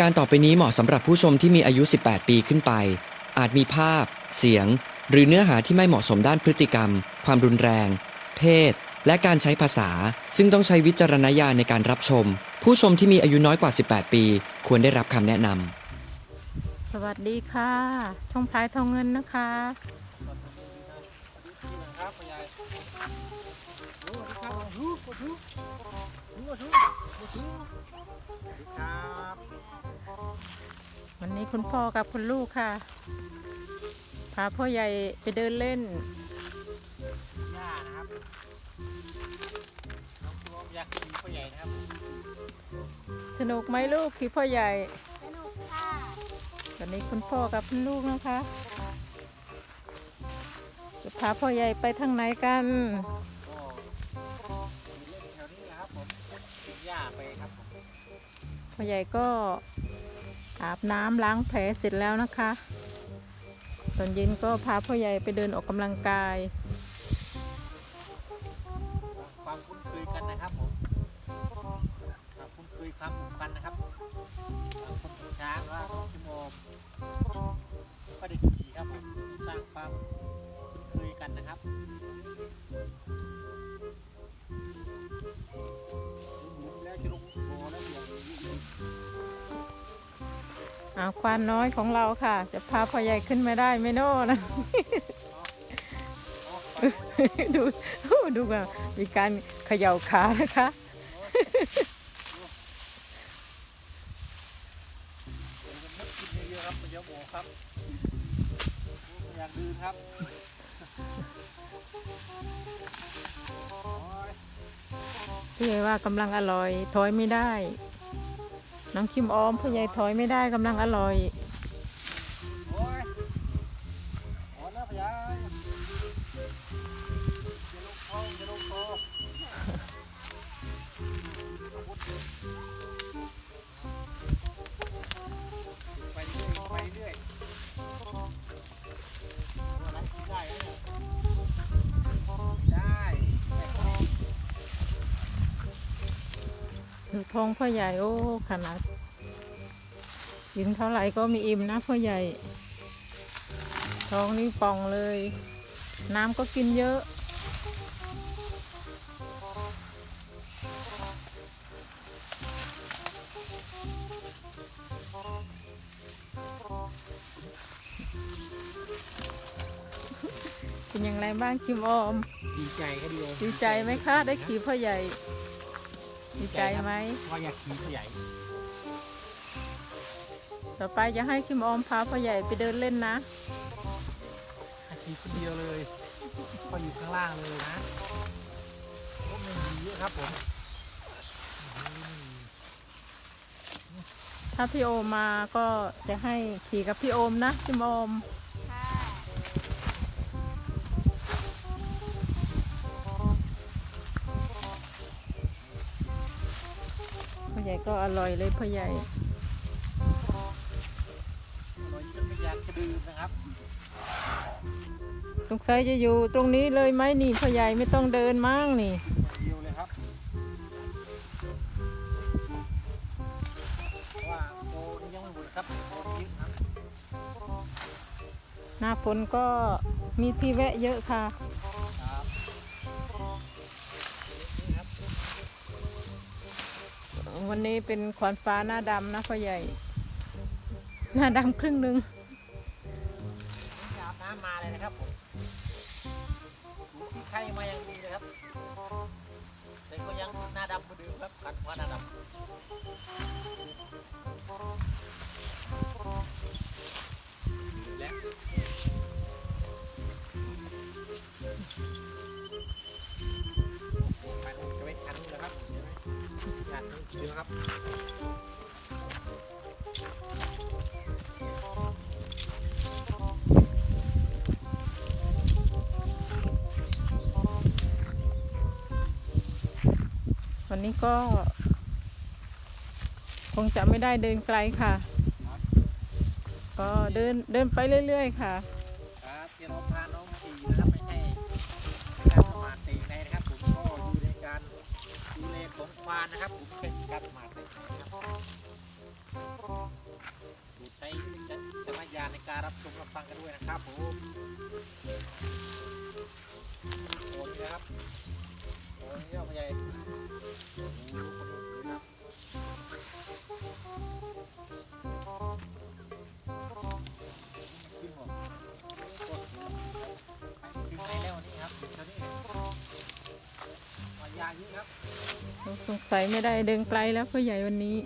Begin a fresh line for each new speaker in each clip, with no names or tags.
การต่อไปนี้เหมาะสำหรับผู้ชมที่มีอายุ 18 ปีขึ้นไป อาจมีภาพ เสียง หรือเนื้อหาที่ไม่เหมาะสมด้านพฤติกรรม ความรุนแรง เพศ และการใช้ภาษา ซึ่งต้องใช้วิจารณญาณในการรับชม ผู้ชมที่มีอายุน้อยกว่า 18 ปี ควรได้รับคำแนะนำ
สวัสดีค่ะช่องพายทองเงินนะคะ
ครับพ่อใหญ่ส วัสดีครับฮู้ฮู้ฮู้ฮู้ฮู้ฮู้สวัสดีครับ
วันนี้คุณพ่อกับคุณลูกค่ะ พาพ่อใหญ่ไปเดินเล่น
ย่านะครับน้องรวมอยากกินพ่อใหญ่นะครับ
สนุกไหมลูกขี่พ่อใหญ่
สนุกค่ะ
วันนี้คุณพ่อกับคุณลูกนะคะจะพาพ่อใหญ่ไปทางไหนกัน
ก็เล่นแถวนี้นะครับผมกินหญ้าไปครับผม
พ่อใหญ่ก็ อาบน้ำล้างแผลเสร็จแล้วนะคะ ตอนเย็นก็พาพ่อใหญ่ไปเดินออกกำลังกาย
ความคุ้นเคยกันนะครับผมความคุ้นเคยความผูกพันนะครับบางคนเป็นช้างว่าน้องชิโมมก็ได้ขี่ครับผมสร้างความคุ้นเคยกันนะครับหมุนแล้วจะลงบ่อแล้วอย่างนี้
อาควานน้อยของเราค่ะ จะพาพ่อใหญ่ขึ้นไม่ได้ไม่โน่นะ ดูดูว่ามีการเขย่าขานะคะ
กินเยอะๆครับมันเยอะหมูครับอยากดื่มครับโอ้ย
พี่ใหญ่ว่ากำลังอร่อยถอยไม่ได้ น้องคิมออมพ่อใหญ่ถอยไม่ได้กำลังอร่อย
โอ้ยโอ้ยนะพยาย
ท้องพ่อใหญ่โอ้ขนาดกินเท่าไหร่ก็ไมีอิ่มนะพ่อใหญ่ ท้องนี่ป่องเลย น้ำก็กินเยอะ เป็นอย่างไรบ้างคิมออม
ดีใจก็ดีเลย
ดีใจไหมคะ ได้ขี่พ่อใหญ่ ดีใจไหม
ว่าอยากขี่ผู้ใหญ่
ต่อไปจะให้คิมออมพาพ่อใหญ่ไปเดินเล่นนะ
ให้ขี่คนเดียวเลยก็อยู่ข้างล่างเลยนะรถมันมีเยอะครับผม
ถ้าพี่โอมมาก็จะให้ขี่กับพี่โอมนะคิมออม ก็อร่อยเลยพ่อใหญ่
เรายังไม่อยากจะดื่มนะครับ
สงสัยจะอยู่ตรงนี้เลยไหมนี่พ่อใหญ่ไม่ต้องเดินมั่งนี่
เดียวเลยครับว่าโตนี่ยังไม่หมดครับโตนี่เยอะครับ
หน้าฝนก็มีที่แวะเยอะค่ะ วันนี้เป็นขวานฟ้าหน้าดำนะพ่อใหญ่ หน้าดำครึ่งหนึ่ง
อาบน้ำมาเลยนะครับผมที่ไข่มาอย่างดีเลยครับแต่ก็ยังหน้าดำเหมือนเดิมครับขัดว่าหน้าดำและไปนู่นจะไปคันนู้นแล้วครับ เห็นไหมคันนู้นเยอะครับ
วันนี้ก็ คงจะไม่ได้เดินไกลค่ะ ก็เดินเดินไปเรื่อย ๆ ค่ะ
วานนะครับผมเป็นการสมาธินะครับดูใช้วิจารณญาณในการรับชมรับฟังกันด้วยนะครับผม
สงสัยไม่ได้เดินไกลแล้วพ่อใหญ่วันนี้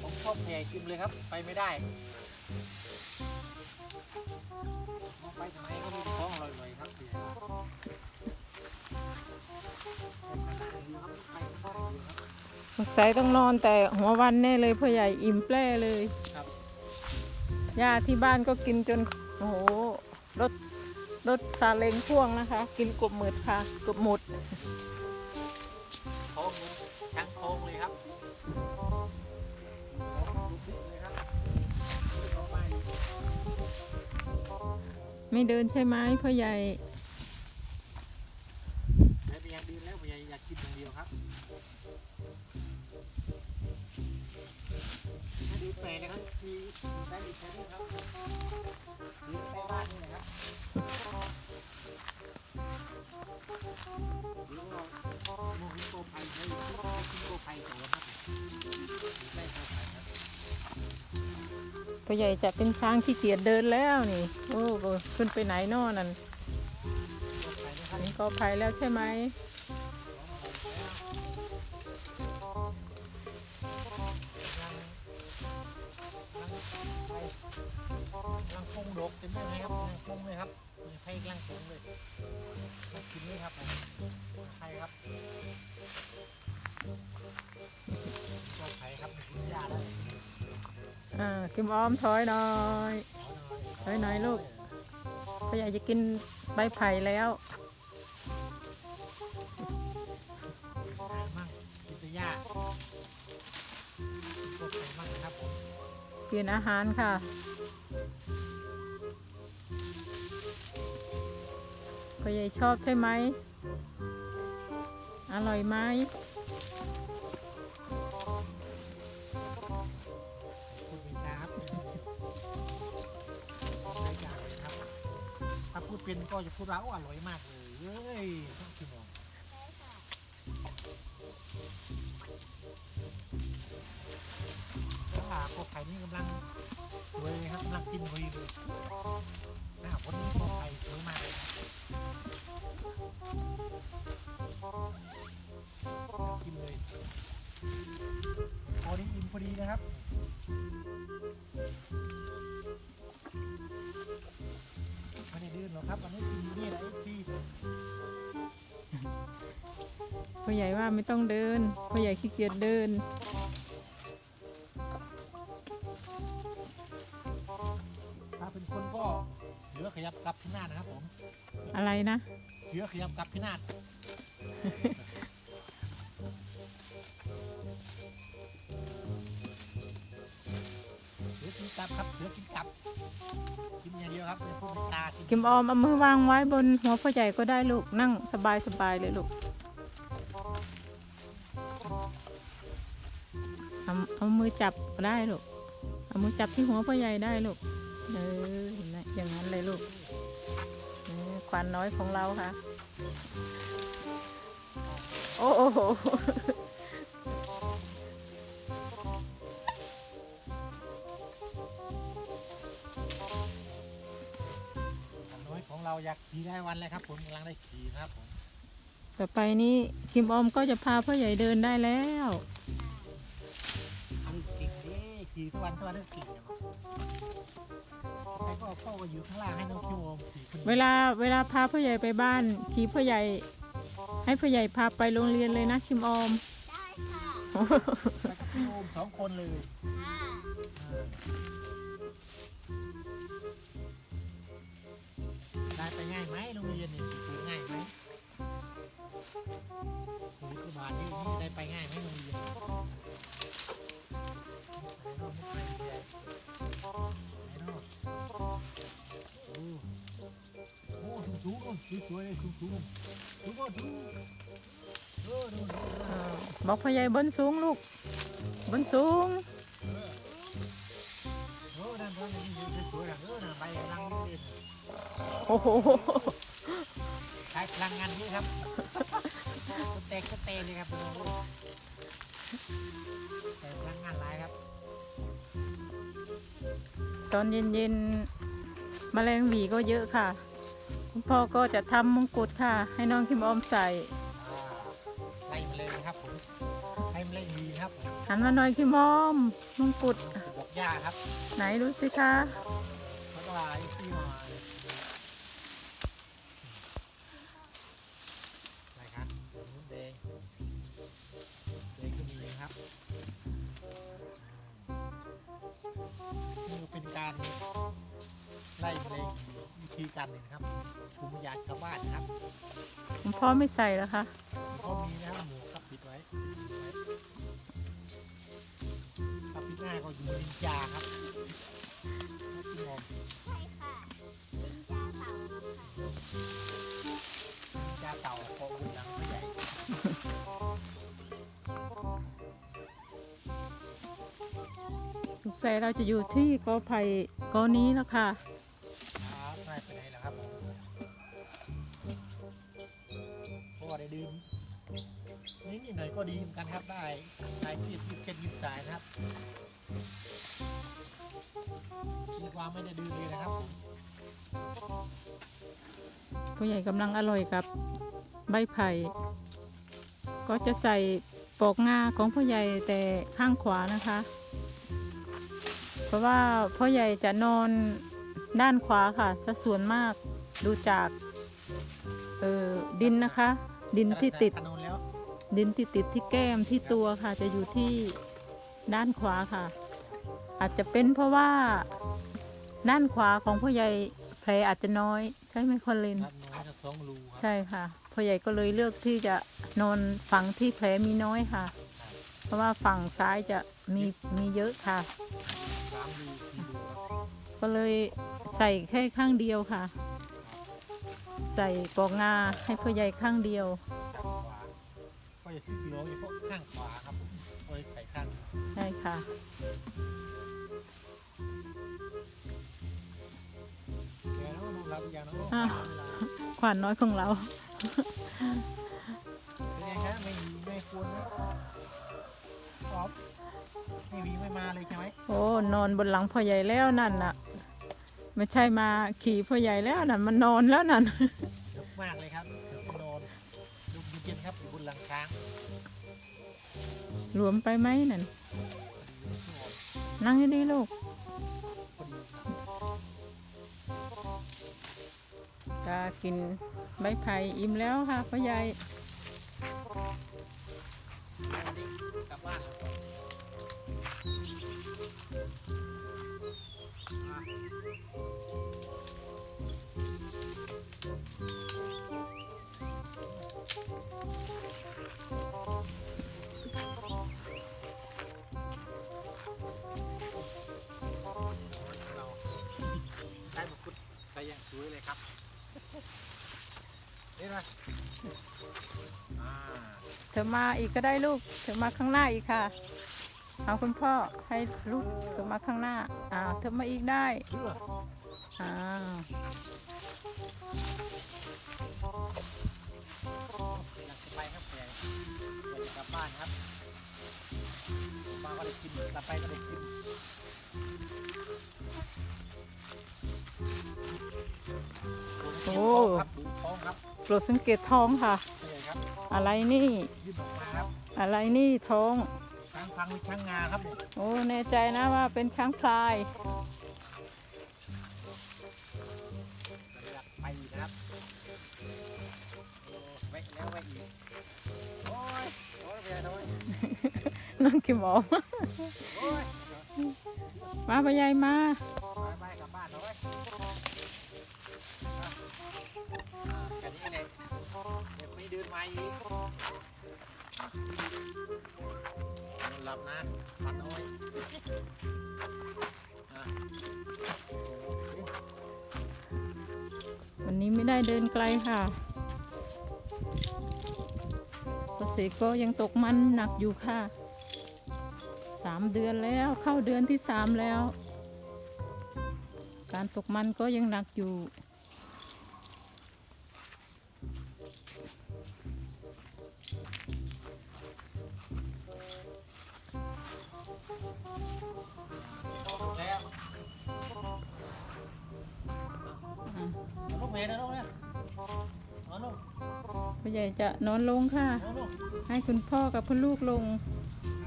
ผมชอบแห่กินเลยครับ ไปไม่ได้ไปทางไหนก็มีท้องลอยๆครับไปไม่ได้ครับ
สงสัยต้องนอนแต่หัววันแน่เลยพ่อใหญ่อิ่มแปร่เลย
ครับ
หญ้าที่บ้านก็กินจนโอ้โหรถ รถซาเล้งพ่วงนะคะ กินกบหมืดค่ะกบหมด
ท้องเลยทั้งท้องเลยครับท้องลุกๆเลยครับเข้าไป
ไม่เดินใช่ไหมพ่อใหญ่
แล้วไปยังดีแล้วผมอยากกินอย่างเดียวครับถ้า ดูแปลนะครับมีได้อีกค่นี้ครับดูใกล้บ้านนี่นะครับหรือว่าโมฮิโกไพใช้โมฮิโกไพก่อนครับดูใกล้โกไพครับ
พ่อใหญ่จะเป็นช้างขี้เกียจเดินแล้วนี่ โอ้โหขึ้นไปไหนนอนั่น
นี่
ก็ภัยแล้วใช่ไหม
ลังปงดกเต็มเลยครับลังปงเลยครับมีไผ่ลังปงเลยกินเลยครับผมไผ่ครับก็ไผ่ครับกินยาได้
อ่าคิมอ้อมถอยหน่อยไผ่ไหน่อยลูกพ่อใหญ่จะกินใบไผ่แล้ว
มั่งกินแต่ยาก็ไผ่
กินอาหารค่ะ พ่อใหญ่ชอบใช่ไหม อร่อยไหม
คุณมีครับหลายอย่างเลยครับถ้าพูดเป็นก็จะพูดว่าโอ้อร่อยมากเลยเฮ้ย ไข่นี่กำลังสวยเลยครับกำลังกินพอดีเลยหน้าพ้นนี้พวกไข่สวยมากเลยกินเลยพอดีอิ่มพอดีนะครับไม่ได้ดื้อหรอกครับอันนี้กินนี่แหละไอ้ที่
พ่อใหญ่ว่าไม่ต้องเดินพ่อใหญ่ขี้เกียจเดิน
กลับพินาศนะครับผม
อะไรนะ
เหลือขยับกลับพินาศเสือกินกลับครับเสือกินกลับกินอย่างเดียวครับเป็นพวกตากิน
กิมออมเอามือวางไว้บนหัวพ่อใหญ่ก็ได้ลูกนั่งสบายสบายๆเลยลูกเอาเอามือจับก็ได้ลูกเอามือจับที่หัวพ่อใหญ่ได้ลูกเออเห็นไหมอย่างนั้นเลยลูก เออควันน้อยของเราค่ะ โอ้โห
อันน้อยของเราอยากขี่ได้วันเลยครับผมกำลังได้ขี่นะครับผม
ต่อไปนี้คิมออมก็จะพาพ่อใหญ่เดินได้แล้ว
อันนี้กิ่งนี่ขี่ทุ กวันทุกวันได้กิ่งอย่างใครก็เอาเข้ามาอยู่ข้างล่างให้น้องพี่โอมขี่คนดียว
เวลาเวลาพาพ่อใหญ่ไปบ้านขี่พ่อใหญ่ ให้พ่อใหญ่พาไปโรงเรียนเลยนะคิมออม
ได้ค่ะ
ไปกับพี่โอมสองคนเลย
ค่ะ
เออได้ไปง่ายไหมโรงเรียนนี่ขี่ง่ายไหมขี่กระบาดนี่นี่ได้ไปง่ายไหมโรงเรียน สวยๆสูงๆสูงก็สูง
บอกพ่อใหญ่บนสูงลูก บนสูง
โอ้
โห
ใช้พลังงานนี้ครับสเต็กสเต็กเลยครับดูใช้พลังงานหลายครับ
ตอนเย็นๆแมลงหวีก็เยอะค่ะ คุณพ่อก็จะทำมงกุฎค่ะ ให้น้องคิมออมใส่
อ่าไล่มาเลยนะครับผมให้มันเล่นดีนะครับผม
หันมาหน่อยคิมออมมงกุฎ
บอกยาครับ
ไหนดูสิคะ
แล้วก็ไอ้ที่มาอะไรครับนุ่นแดงแดงก็มีนะครับนี่ก็เป็นการไล่แมลงวิ ธีการหนึ่งนะครับภูมิปัญญาชาวบ้านนะครับ
คุณพ่อไม่ใส่แล้วคะ
ก็มีนะครับหมูกับปิดไว้กับปิดหน้าก็อยู่นินจาครับที่มอง
ใช่ค่ะเป็นจาเต่าค่ะ
นินจาเต่าโคบุญหลังไม่ใหญ่
สงสัยเราจะอยู่ที่กอไผ่กอนี้แล้วค่ะ
ดื่มนิดๆหน่อยๆก็ดีเหมือนกันครับได้ได้ที่ที่เป็นยิบสายนะครับเรียกว่าไม่ได้ดื่มเลยนะครับผม
พ่อใหญ่กำลังอร่อยกับใบไผ่ ก็จะใส่ปอกงาของพ่อใหญ่แต่ข้างขวานะคะ เพราะว่าพ่อใหญ่จะนอนด้านขวาค่ะสัดส่วนมากดูจากออดินนะคะ ดินที่ติด
ถนนแล้ว
ดินที่ติดที่แก้มที่ตัวค่ะ จะอยู่ที่ด้านขวาค่ะ อาจจะเป็นเพราะว่าด้านขวาของพ่อใหญ่แผลอาจจะน้อยใช่ไหมคอนเลน
ครับน้อยจะสองรูครับ
ใช่ค่ะพ่อใหญ่ก็เลยเลือกที่จะนอนฝั่งที่แผลมีน้อยค่ะ เพราะว่าฝั่งซ้ายจะมีมีเยอะค่ะ
สามรูสี่รูครับ
ก็เลยใส่แค่ข้างเดียวค่ะ ใส่ปอกงาให้พ่อใหญ่ข้างเดียว
จากขวาก็จะซื้อกิโลเฉพาะข้างขวาครับผมก็เลยใส่ข้างนี้
ใช่ค่ะ
แกน้องรับอย่างน้อง
อะขวานน้อยของเรา
เป็นไงครับไม่มีไม่ควรนะออฟไม่มีไม่มาเลยใช่ไหม
โอ้นอนบนหลังพ่อใหญ่แล้วนั่นน่ะ ไม่ใช่มาขี่พ่อใหญ่แล้วนั่นมันนอนแล้วนั่น
เยอะมากเลยครับเดี๋ยวไปนอนดูเย็นๆครับอยู่บนหลังช้าง
รวมไปไหมนั่นนั่งให้ดีลูก
พอดีครับ
จะกินใบไผ่อิ่มแล้วค่ะพ่อใหญ่
วันนี้กลับบ้านแล้ว เธ
อมาอีกก็ได้ลูก เธอมาข้างหน้าอีกค่ะ เอาคุณพ่อให้ลูกเธอมาข้างหน้า อ่า เธอมาอีกได้
เชื่อ
อ่า
อยากจะไปครับแต่อยากจะกลับบ้านครับมาก็ได้กินกลับไปก็ได้กิน
โอ้
ครับดูท้องครับ
โปรดสังเกตท้องค่ะ
นี่ครับ
อะไรนี่
ยืดออกมาครับ
อะไรนี่ท้อง
ช้างฟังหรือช้างงาครับเนี่ย
โอ้แน่ใจนะว่าเป็นช้างพลาย
อยากไปอีกนะครับโอ้แวะแล้วแวะอีกโอ้ยโอ้ยไปไหนโอ้ย
นั่งกินหมอม
โอ้ย
มาพ่อใหญ่มา
หลับนะปันน้อย
วันนี้ไม่ได้เดินไกลค่ะก็เสกก็ยังตกมันหนักอยู่ค่ะสามเดือนแล้วเข้าเดือนที่สามแล้ว การตกมันก็ยังหนักอยู่ พ่อใหญ่จะนอนลงค่ะ
เอาลูก
ให้คุณพ่อกับคุณลูกลง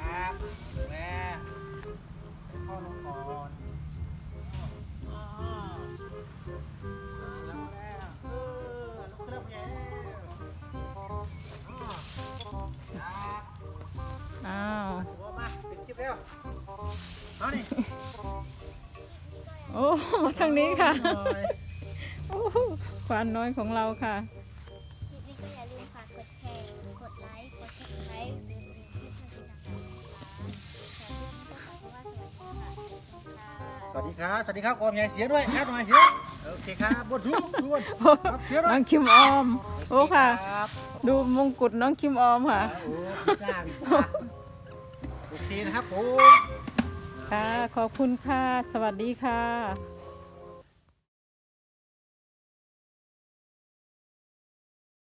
ครับแม่ให้พ่อลงก่อนอ้าวแล้วแล้วเออลูกเครื่องใหญ่แล้วอ้าวครับ
อ้าว
หัวมาปิดคลิปแล้วเอานี่
โอ้ มาทางนี้ค่ะ
หน่อย
โอ้ควานน้อยของเราค่ะ
คลิปนี้ ก็อย่าลืมฝากกดแชร์ กดไลค์ กด subscribe หรือหรือที่ทางที่ต่างๆนะคะขอคลิปนี้ก็ขอว่าสวัสดีค่ะ
สวัสดีครับสวัสดีครับกอมใหญ่เสียงด้วยแค่หน่อยเสียงโอเคครับบนทุกทุกคนครับเสียงหน่
น้
อ
อยงคิมออม โอ้ค่ะ
รับ
ดูมงกุฎน้องคิมออมค่ะ
โอ้พี่จ้าพี่จ้าโอเคนะครับผม
ค่ะขอบคุณค่ะ สวัสดีค่ะ